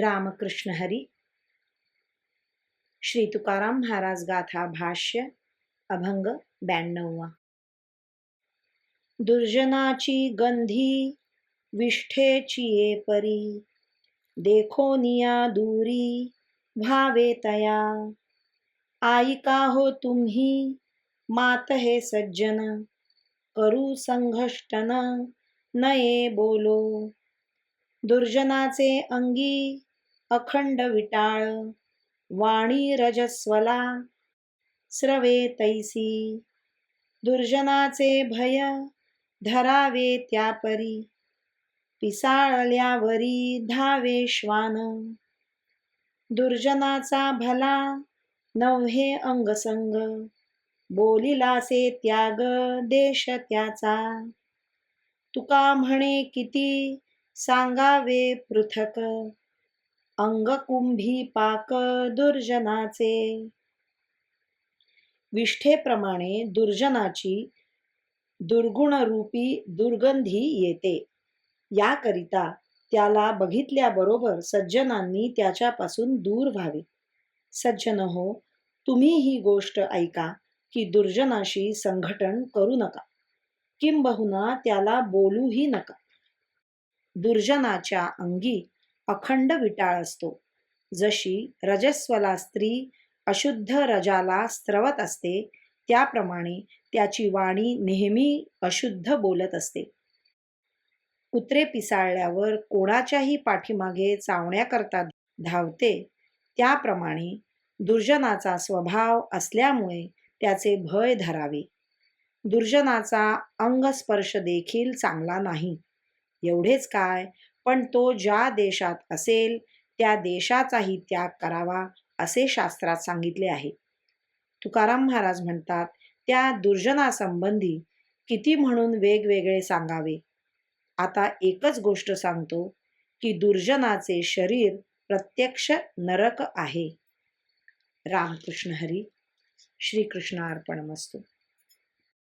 रामकृष्ण हरी। श्री तुकाराम महाराज गाथा भाष्य अभंग ब्याण्णववा। दुर्जनाची गंधी विष्ठेची ये परी। देखोनिया दूरी भावे तया। आईका हो तुम्ही मात हे सज्जन। करू संघष्टन नये बोलो। दुर्जनाचे अंगी अखंड विटाळ वाणी रजस्वला स्रवे तैसी दुर्जनाचे भय धरावे त्यापरी पिसाळल्यावरी धावे श्वान. दुर्जनाचा भला नव्हे अंगसंग बोलिलासे त्याग देश त्याचा. तुका म्हणे किती सांगावे पृथक अंगकुंभी पाक दुर्जनाचे विष्ठेप्रमाणे दुर्जनाची दुर्गुणरूपी दुर्गंधी येते. याकरिता त्याला बघितल्याबरोबर सज्जनांनी त्याच्यापासून दूर व्हावे. सज्जन हो तुम्ही ही गोष्ट ऐका की दुर्जनाशी संघटन करू नका. किंबहुना त्याला बोलूही नका. दुर्जनाच्या अंगी अखंड विटाळ असतो. जशी रजस्वला स्त्री अशुद्ध रजाला स्रवत असते त्याप्रमाणे त्याची वाणी नेहमी अशुद्ध बोलत असते. कुत्रे पिसाळल्यावर कोणाच्याही पाठीमागे चावण्याकरता धावते त्याप्रमाणे दुर्जनाचा स्वभाव असल्यामुळे त्याचे भय धरावे. दुर्जनाचा अंगस्पर्श देखील चांगला नाही. एवढेच काय पण तो ज्या देशात असेल त्या देशाचाही त्याग करावा असे शास्त्रात सांगितले आहे. तुकाराम महाराज म्हणतात त्या दुर्जनासंबंधी किती म्हणून वेगवेगळे सांगावे? आता एकच गोष्ट सांगतो की दुर्जनाचे शरीर प्रत्यक्ष नरक आहे. रामकृष्ण हरी श्रीकृष्ण अर्पणमस्तू